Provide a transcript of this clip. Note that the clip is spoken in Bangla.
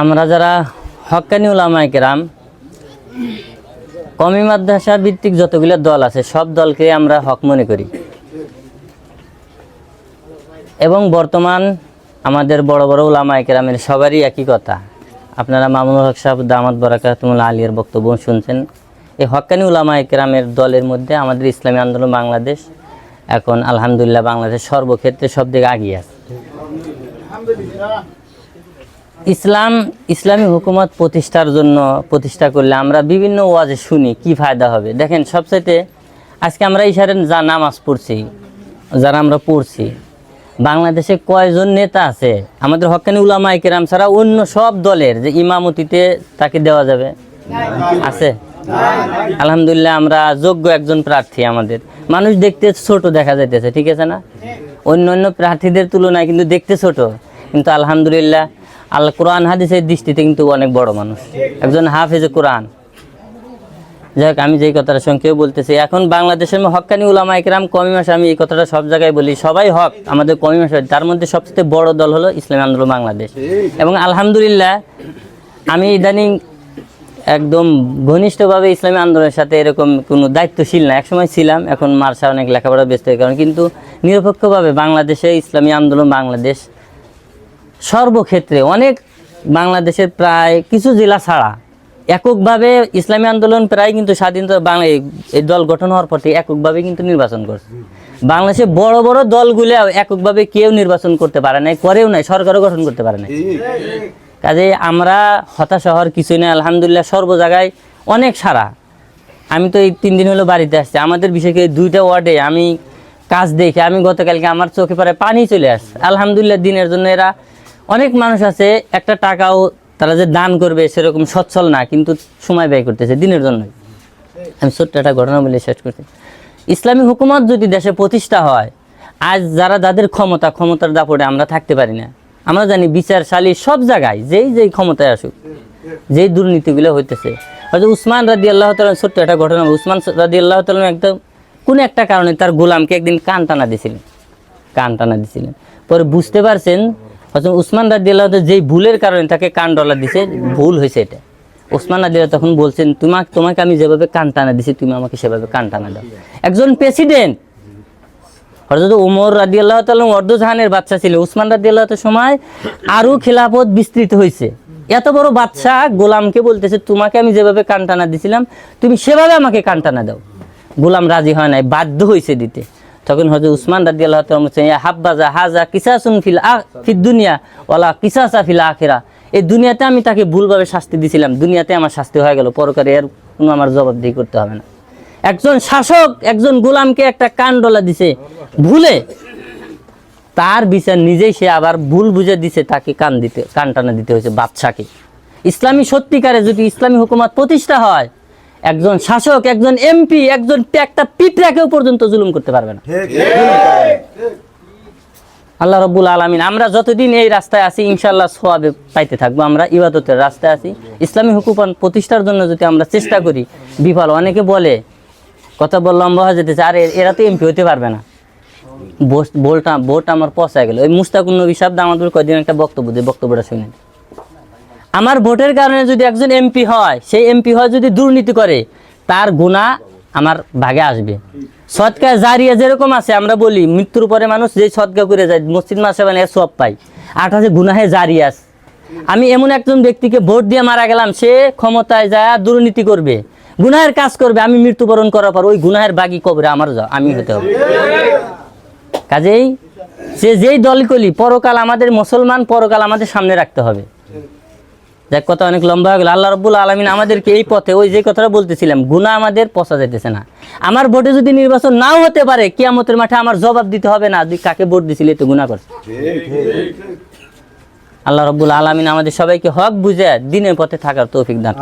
আমরা যারা হক্কানি উলামায়ে কেরাম, কমি মাদ্রাসা ভিত্তিক যতগুলো দল আছে, সব দলকে আমরা হক মনে করি। এবং বর্তমান আমাদের বড় বড় উলামায়ে কেরামের সবারই একই কথা। আপনারা মামুনুল হক সাহেব, দামাত বরাকাতুল আলিয়ার বক্তব্য শুনছেন। এই হক্কানি উলামায়ে কেরামের দলের মধ্যে আমাদের ইসলামী আন্দোলন বাংলাদেশ এখন আলহামদুলিল্লাহ বাংলাদেশ সর্বক্ষেত্রে সব দিকে আগিয়ে আছে। ইসলাম, ইসলামী হুকুমত প্রতিষ্ঠার জন্য প্রতিষ্ঠা করলে আমরা বিভিন্ন ওয়াজে শুনি কি ফায়দা হবে। দেখেন, সবচাইতে আজকে আমরা ইশারের যা নামাজ পড়ছি, যারা আমরা পড়ছি, বাংলাদেশে কয়জন নেতা আছে? আমাদের হকানি উলামা কেরাম ছাড়া অন্য সব দলের যে ইমামতিতে তাকে দেওয়া যাবে? আছে? আলহামদুলিল্লাহ, আমরা যোগ্য একজন প্রার্থী আমাদের। মানুষ দেখতে ছোট দেখা যাইতেছে, ঠিক আছে না? অন্য অন্য প্রার্থীদের তুলনায় কিন্তু দেখতে ছোট। কিন্তু আলহামদুলিল্লাহ আল্লাহ কোরআন হাদিসের দৃষ্টিতে কিন্তু অনেক বড় মানুষ। একজন হাফেজে কোরআন। যাই হোক আমি যেই কথাটা সংক্ষেপে বলতেছি, এখন বাংলাদেশের হক্কানি উলামা একরাম কমি মাসে আমি এই কথাটা সব জায়গায় বলি, সবাই হক, আমাদের কমি মাসে তার মধ্যে সবচেয়ে বড় দল হলো ইসলামী আন্দোলন বাংলাদেশ। এবং আলহামদুলিল্লাহ, আমি ইদানিং একদম ঘনিষ্ঠভাবে ইসলামী আন্দোলনের সাথে এরকম কোনো দায়িত্বশীল না। একসময় ছিলাম, এখন মার্শা অনেক লেখাপড়া ব্যস্ত কারণ কিন্তু নিরপেক্ষভাবে বাংলাদেশে ইসলামী আন্দোলন বাংলাদেশ সর্বক্ষেত্রে অনেক বাংলাদেশের প্রায় কিছু জেলা ছাড়া এককভাবে ইসলামী আন্দোলন প্রায় কিন্তু স্বাধীনতা বাংলা এই- দল গঠন হওয়ার পর এককভাবে কিন্তু নির্বাচন করছে। বাংলাদেশে বড় বড় দলগুলো এককভাবে কেউ নির্বাচন করতে পারে নাই, করেও নাই, সরকারও গঠন করতে পারে নাই। কাজে আমরা হতাশা হওয়ার কিছুই নেই, আলহামদুলিল্লাহ সর্ব জায়গায় অনেক সারা। আমি তো এই তিন দিন হলো বাড়িতে আসছি, আমাদের বিশেষ করে দুইটা ওয়ার্ডে আমি কাজ দেখে, আমি গতকালকে আমার চোখে পরে পানি চলে আসছে। আলহামদুলিল্লাহ দিনের জন্য এরা অনেক মানুষ আছে, একটা টাকাও তারা যে দান করবে সেরকম সচ্ছল না, কিন্তু সময় ব্যয় করতেছে দিনের জন্য। আমি ছোট্ট একটা ঘটনা বলে শেষ করছি। ইসলামী হুকুমত যদি দেশে প্রতিষ্ঠা হয়, আজ যারা যাদের ক্ষমতা, ক্ষমতার দাপটে আমরা থাকতে পারি না। আমরা জানি বিচারশালী সব জায়গায়, যেই যেই ক্ষমতায় আসুক, যেই দুর্নীতিগুলো হইতেছে। হয়তো উসমান রাদি আল্লাহ তালন ছোট্ট একটা ঘটনা উসমান রাদি আল্লাহ তালন একদম কোন একটা কারণে তার গোলামকে একদিন কান টানা দিছিলেন কান টানা দিছিলেন পরে বুঝতে পারছেন হয়তো উসমান রাদি আল্লাহ যেই ভুলের কারণে তাকে কান ডলা দিছে, ভুল হয়েছে এটা। ওসমান আদিরা তখন বলছেন তোমাকে তোমাকে আমি যেভাবে কান টানা দিছি, তুমি আমাকে সেভাবে কান টানা দাও। একজন প্রেসিডেন্ট হযরত ওমর রাদি আল্লাহ তালন অর্ধজাহানের বাচ্চা ছিল। উসমান রাদি আল্লাহ সময় আরও খেলাফত বিস্তৃত হয়েছে। এত বড় বাচ্চা গোলামকে বলতেছে, তোমাকে আমি যেভাবে কান টানা দিছিলাম, তুমি সেভাবে আমাকে কান টানা দাও। গোলাম রাজি হয় নাই, বাধ্য হয়েছে দিতে। তখন হজরত উসমান রাদি আল্লাহ বলছেন "ইয়া হাব্বাজা হাজা কিসাসুন ফিল আ ফিদ দুনিয়া, ওয়ালা কিসাসা ফিল আখিরা। এই দুনিয়াতে আমি তাকে ভুলভাবে শাস্তি দিছিলাম। দুনিয়াতে আমার শাস্তি হয়ে গেল পরকারে এর কোনো আমার জবাবদিহি করতে হবে না। একজন শাসক, একজন গোলামকে একটা কান ডলা দিছে, ভুলে তার বিচার নিজেই সে আবার ভুল বুঝে দিছে, তাকে কান দিতে, কান টানা দিতে হয়েছে বাদশাকে। ইসলামী সত্যিকারে যদি ইসলামী হুকুমত প্রতিষ্ঠা হয় একজন শাসক একজন এমপি একজন একটা পিঁপড়াকেও পর্যন্ত জুলুম করতে পারবে না। আল্লাহ রব্বুল আলমিন আমরা যতদিন এই রাস্তায় আছি ইনশাল্লাহ সোয়াবে পাইতে থাকব। আমরা ইবাদতের রাস্তায় আছি। ইসলামী হুকুমান প্রতিষ্ঠার জন্য যদি আমরা চেষ্টা করি বিফল। অনেকে বলে কথা বল লম্বা হয়ে যেতেছে আর এরা তো এমপি হতে পারবে না। ভোটটা ভোট আমার পচায় গেল। ওই মুস্তাকুন নবী সাহেব আমাদের কয়েকদিন একটা বক্তব্য দিয়ে বক্তব্যটা শুনেন আমার ভোটের কারণে যদি একজন এমপি হয়, সেই এমপি হয় যদি দুর্নীতি করে, তার গুণা আমার ভাগে আসবে। সৎকা জারিয়া যেরকম আছে, আমরা বলি, মৃত্যুর পরে মানুষ যে সৎকা করে যায়, মসজিদ মাসে মানে সব পাই আর আছে গুনাহে জারিয়া আছে। আমি এমন একজন ব্যক্তিকে ভোট দিয়ে মারা গেলাম, সে ক্ষমতায় যায়, দুর্নীতি করবে। গুনাহের কাজ করবে, আমি মৃত্যুবরণ করার পর ওই গুনাহের বাকি কবরে আমার আমি হতে হবে। কাজেই সে যেই দল করি, পরকাল আমাদের মুসলমান, পরকাল আমাদের সামনে রাখতে হবে। দেখ, কথা অনেক লম্বা হয়ে গেল। আল্লাহ রব্বুল আলমিন আমাদেরকে এই পথে ওই যে কথাটা বলতেছিলাম গুণা আমাদের পচা যেতেছে না। আমার ভোটে যদি নির্বাচন নাও হতে পারে, কিয়ামতের মাঠে আমার জবাব দিতে হবে না। তুই কাকে ভোট দিছিলি তো গুণা করছে আল্লাহ রব্বুল আলমিন আমাদের সবাইকে হক বুঝে দিনের পথে থাকার তৌফিক দান।